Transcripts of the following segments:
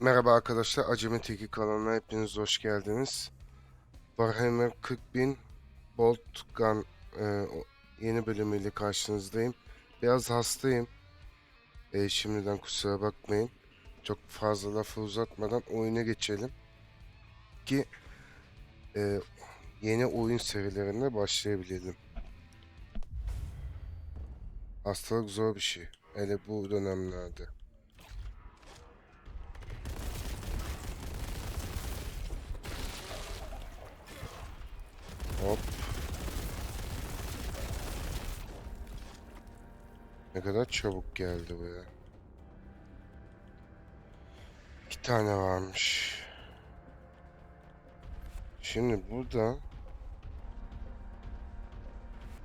Merhaba arkadaşlar, Acemi Teki kanalına hepiniz hoş geldiniz. Warhammer 40.000 Bolt Gun e, yeni bölümüyle karşınızdayım. Biraz hastayım. E, şimdiden kusura bakmayın. Çok fazla lafı uzatmadan oyuna geçelim. Ki e, yeni oyun serilerine başlayabilelim. Hastalık zor bir şey. Hele bu dönemlerde. Hop. Ne kadar çabuk geldi bu ya. İki tane varmış. Şimdi burada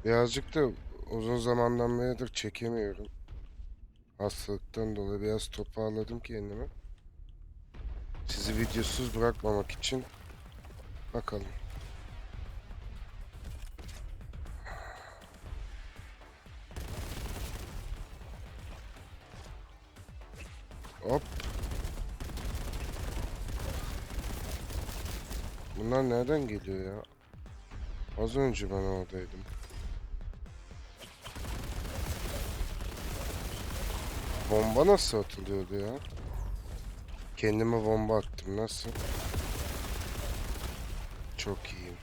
birazcık da uzun zamandan beridir çekemiyorum. Hastalıktan dolayı biraz toparladım kendimi. Sizi videosuz bırakmamak için bakalım. Hop. Bunlar nereden geliyor ya? Az önce ben oradaydım. Bomba nasıl atılıyordu ya? Kendime bomba attım. Nasıl? Çok iyiyim.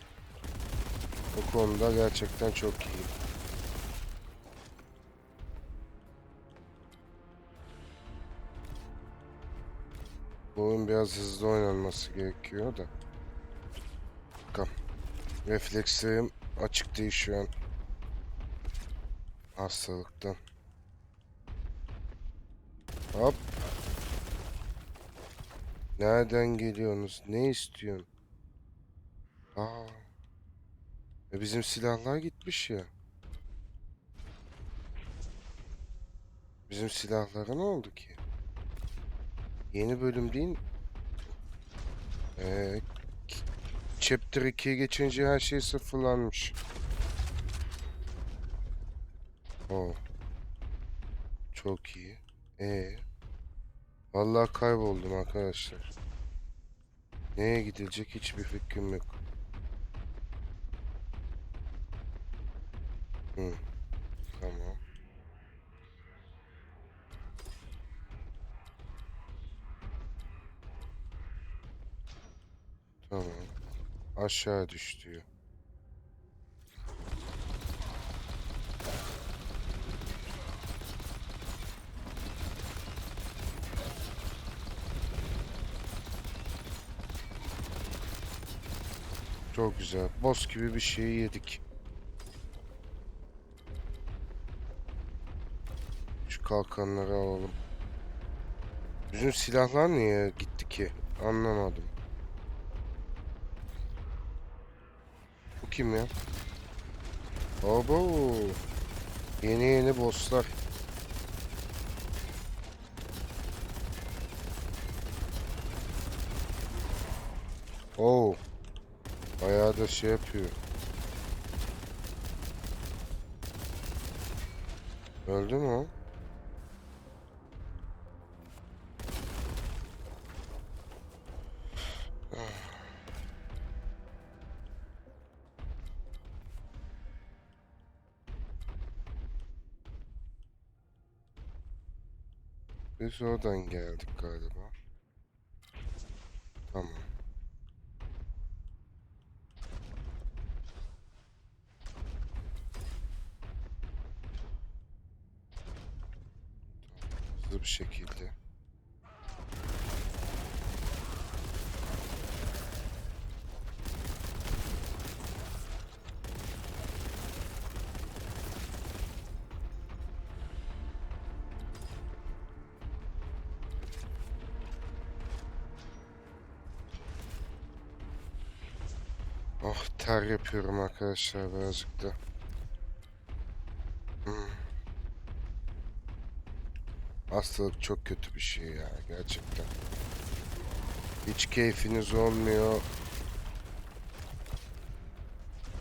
Bu konuda gerçekten çok iyiyim. Bu oyun biraz hızlı oynanması gerekiyor da. Bakalım. Reflekslerim açık değil şu an. Hastalıktan. Hop. Nereden geliyorsunuz? Ne istiyorsun? Aa. E bizim silahlar gitmiş ya. Bizim silahlara ne oldu ki? Yeni bölüm değil? Ee, Chapter 2'ye geçince her şey sıfırlanmış. Oo. Çok iyi. Ee, vallahi kayboldum arkadaşlar. Neye gidilecek hiçbir fikrim yok. Hı. Tamam. Tamam. Aşağı düş diyor. Çok güzel. Boss gibi bir şeyi yedik. Şu kalkanları alalım. Bizim silahlar niye gitti ki? Anlamadım. Kim ya? Abo. Yeni yeni bosslar. Oo. Bayağı da şey yapıyor. Öldü mü o? Biz oradan geldik galiba. Tamam. Hızlı bir şekilde. Ter yapıyorum arkadaşlar birazcık da. Hmm. Hastalık çok kötü bir şey ya gerçekten. Hiç keyfiniz olmuyor.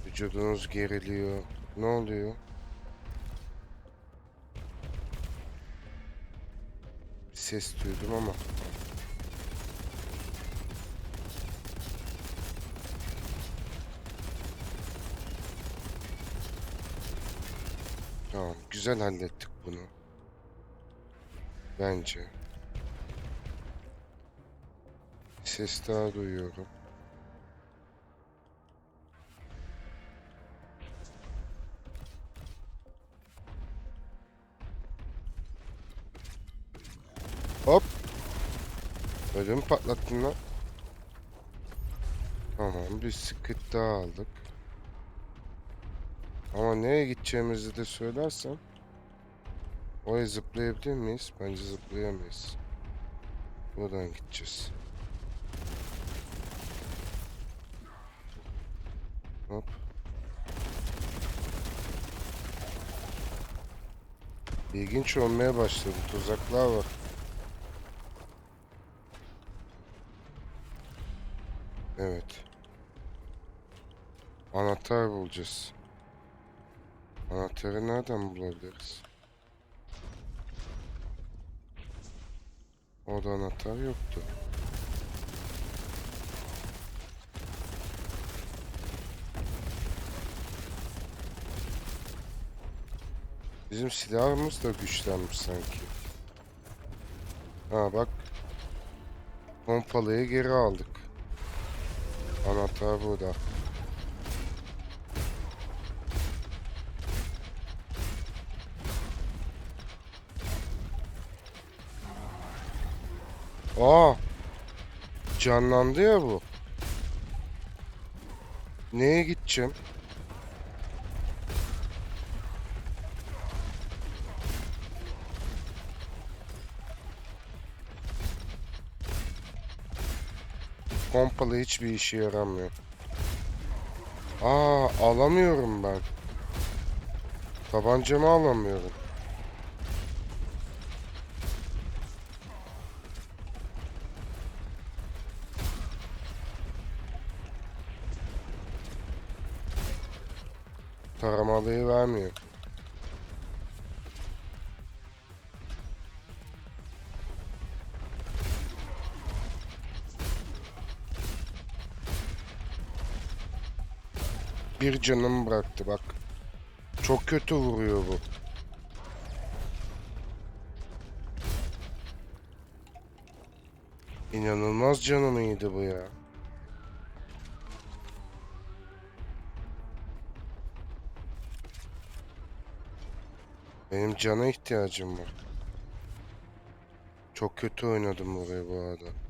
Vücudunuz geriliyor. Ne oluyor? Ses duydum ama. Tamam, güzel hallettik bunu. Bence. Ses daha duyuyorum. Hop. Ödümü patlattın lan. Tamam bir sıkıntı daha aldık. Ama nereye gideceğimizi de söylersen. Oraya zıplayabilir miyiz? Bence zıplayamayız. Buradan gideceğiz. Hop. İlginç olmaya başladı. Tuzaklar var. Evet. Anahtar bulacağız. Anahtarı nereden bulabiliriz? Orada anahtar yoktu. Bizim silahımız da güçlenmiş sanki. Ha bak. Pompalıyı geri aldık. Anahtar burada. Aa! Canlandı ya bu. Neye gideceğim? Pompalı hiçbir işe yaramıyor. Aa alamıyorum ben. Tabancamı alamıyorum. Bir canım bıraktı bak. Çok kötü vuruyor bu. İnanılmaz canım iyiydi bu ya. Benim cana ihtiyacım var. Çok kötü oynadım burayı bu arada.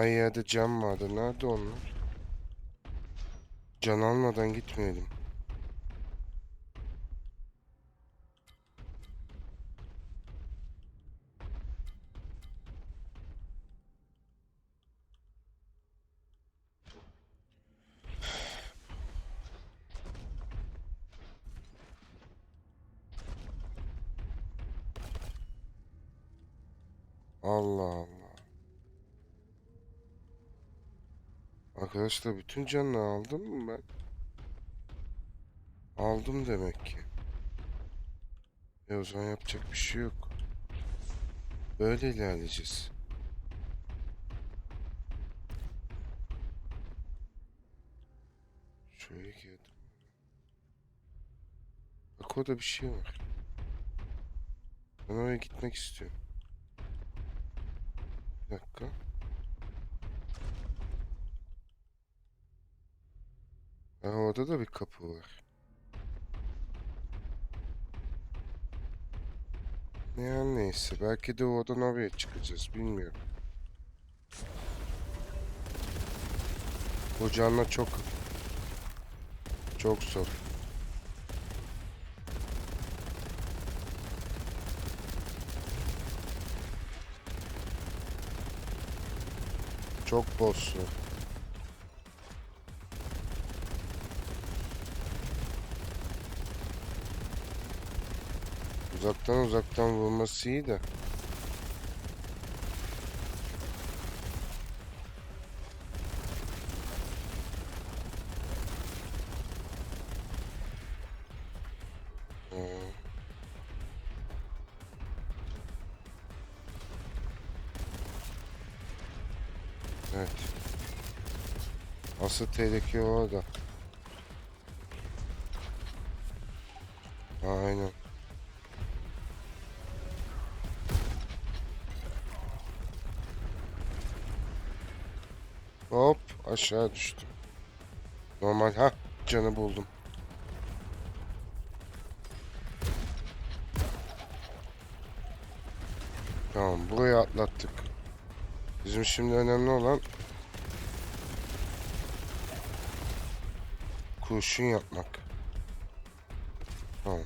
Her yerde cam vardı. Nerede onlar? Can almadan gitmeyelim. Arkadaşlar bütün canını aldım mı ben? Aldım demek ki. E o zaman yapacak bir şey yok. Böyle ilerleyeceğiz. Şöyle girdim. Bak orada bir şey var. Ben oraya gitmek istiyorum. Bir dakika. Ha, orada da bir kapı var. Her neyse. Belki de oradan oraya çıkacağız. Bilmiyorum. Bu canla çok çok zor. Çok bosslu. Uzaktan uzaktan vurması iyi de. Evet. Asıl tehlike orada. Aşağı düştüm. Normal ha canı buldum. Tamam burayı atlattık. Bizim şimdi önemli olan kurşun yapmak. Tamam.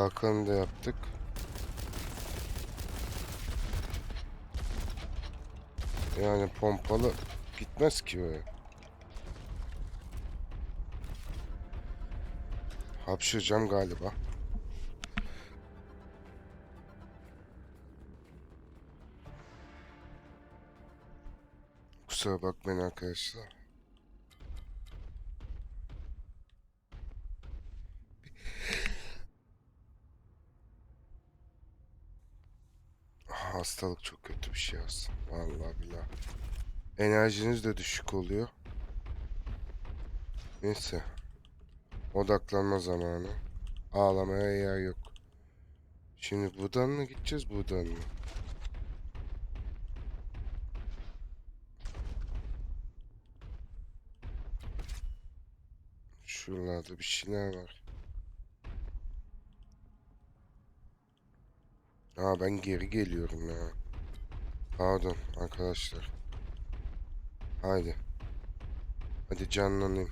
Kalkanı da yaptık. Yani pompalı gitmez ki böyle. Hapşıracağım galiba. Kusura bakmayın arkadaşlar. Hastalık çok kötü bir şey aslında. Vallahi billahi. Enerjiniz de düşük oluyor. Neyse. Odaklanma zamanı. Ağlamaya yer yok. Şimdi buradan mı gideceğiz buradan mı? Şuralarda bir şeyler var. Aa ben geri geliyorum ya. Pardon arkadaşlar. Haydi. Hadi canlanayım.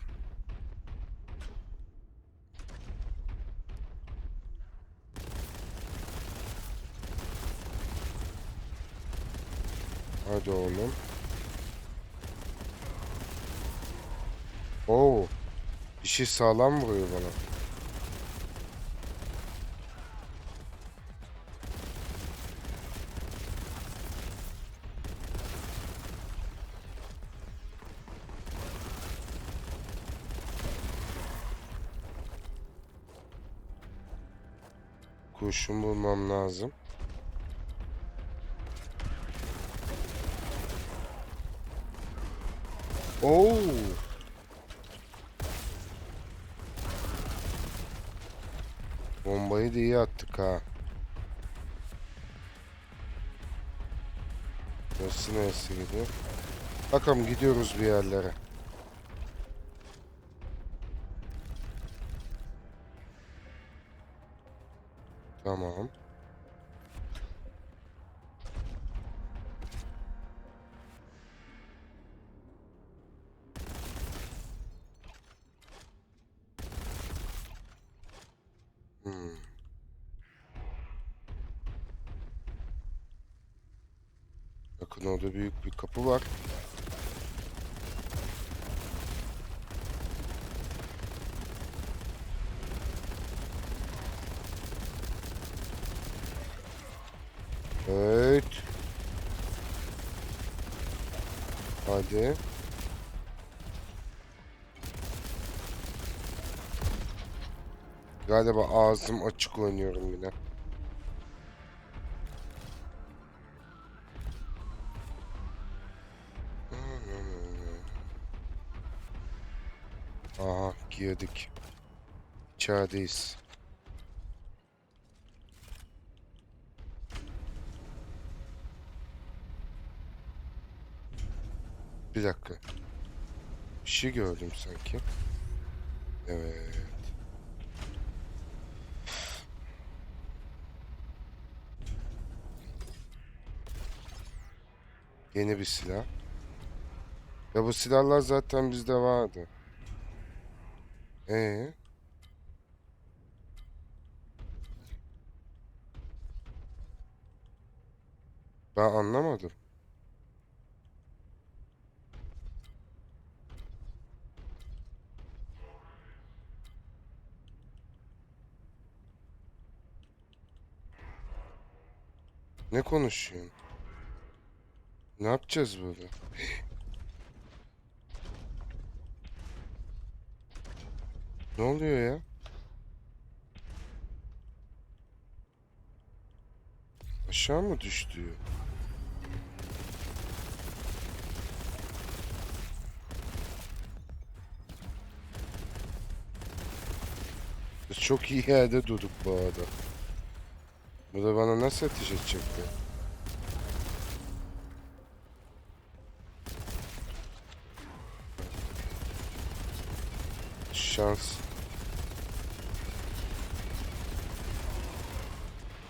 Hadi oğlum. Oo. Bir şey sağlam vuruyor bana. Kurşun bulmam lazım. Oo. Bombayı da iyi attık ha. Nasıl neresi gidiyor? Bakalım gidiyoruz bir yerlere. Tamam. Hmm. Bakın orada büyük bir kapı var. Evet. Hadi. Galiba ağzım açık oynuyorum yine. Aha girdik. İçerideyiz. Bir dakika. Bir şey gördüm sanki. Evet. Yeni bir silah. Ya bu silahlar zaten bizde vardı. Ee? Ben anlamadım. Ne konuşuyorsun? Ne yapacağız burada? Ne oluyor ya? Aşağı mı düştü? Biz çok iyi yerde durduk bu arada. Bu da bana nasıl ateş edecekti? Şans.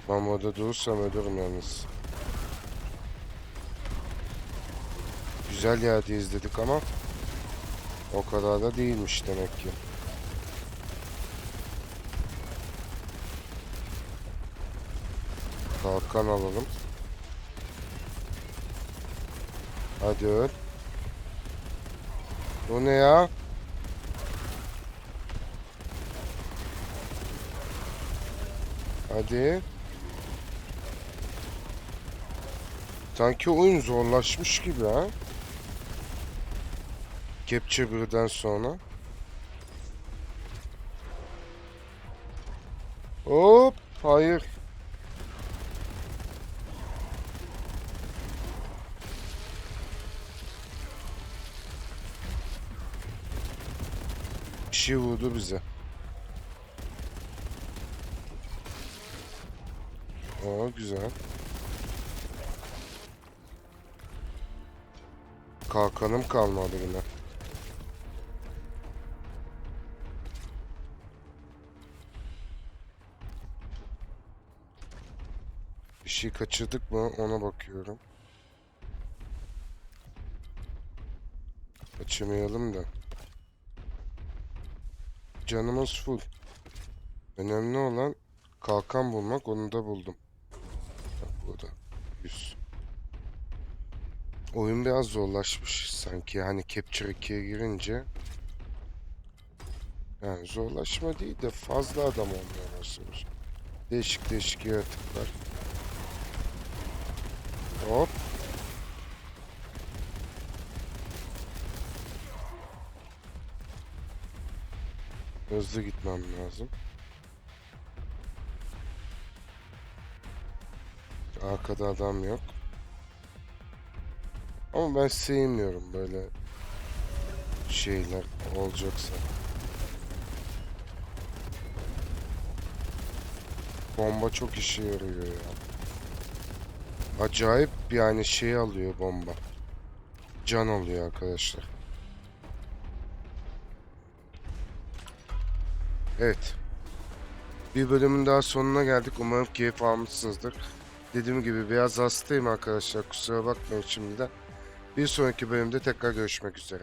Ben burada durursam ölürüm yalnız. Güzel yerde izledik ama o kadar da değilmiş demek ki. Kalkan alalım. Hadi öl. Bu ne ya? Hadi. Sanki oyun zorlaşmış gibi ha. Capture birden sonra. Hop, hayır. Bir şey vurdu bize. Oo güzel. Kalkanım kalmadı yine. Bir şey kaçırdık mı ona bakıyorum. Kaçırmayalım da. Canımız full. Önemli olan kalkan bulmak onu da buldum. Bak burada. 100. Oyun biraz zorlaşmış sanki hani Capture 2'ye girince. Yani zorlaşma değil de fazla adam olmaya başlamış. Değişik değişik yaratıklar. Hop. Hızlı gitmem lazım. Arkada adam yok. Ama ben sevmiyorum böyle şeyler olacaksa. Bomba çok işe yarıyor ya. Acayip yani şey alıyor bomba. Can alıyor arkadaşlar. Evet. Bir bölümün daha sonuna geldik. Umarım keyif almışsınızdır. Dediğim gibi biraz hastayım arkadaşlar. Kusura bakmayın şimdiden. Bir sonraki bölümde tekrar görüşmek üzere.